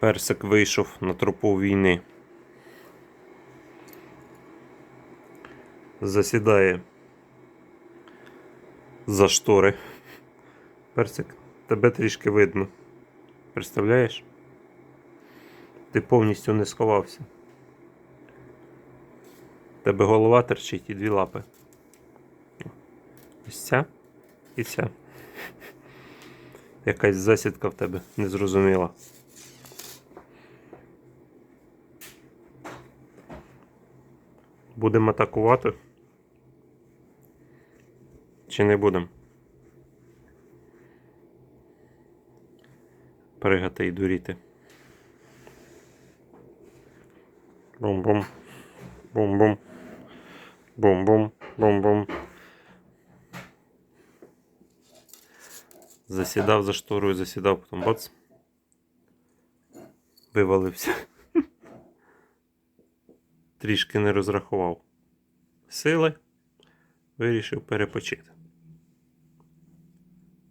Персик вийшов на тропу війни. Засідає за штори. Персик, тебе трішки видно. Представляєш? Ти повністю не сховався. Тебе голова терчить і дві лапи. Ось ця і ця. Якась засідка в тебе незрозуміла. Будемо атакувати? Чи не будемо? Пригати і дуріти. Бум-бум. Бум-бум. Бум-бум. Бум-бум. Засідав за шторою, засідав, потім бац. Вивалився. Трішки не розрахував сили, вирішив перепочити.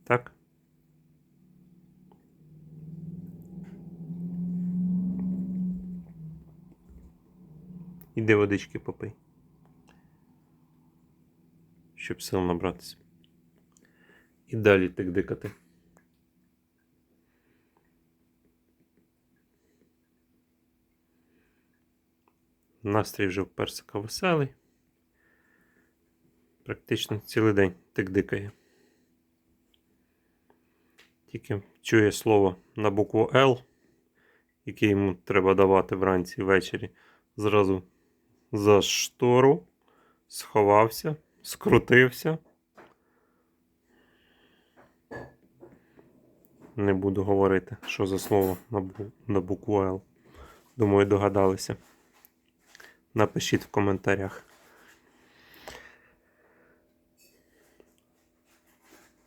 Так? Іди водички попий. Щоб сил набратися. І далі так дикати. Настрій вже в персика веселий. Практично цілий день тик дикає. Тільки чує слово на букву Л, яке йому треба давати вранці ввечері. Зразу за штору, сховався, скрутився. Не буду говорити, що за слово на букву Л. Думаю, догадалися. Напишіть в коментарях.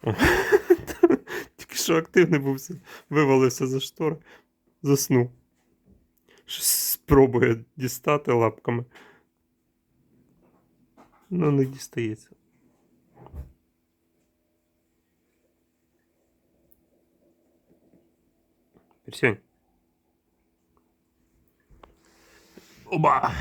Тільки що активний був, вивалився за штори, заснув. Щось спробує дістати лапками. Ну, не дістається. Персень. Оба!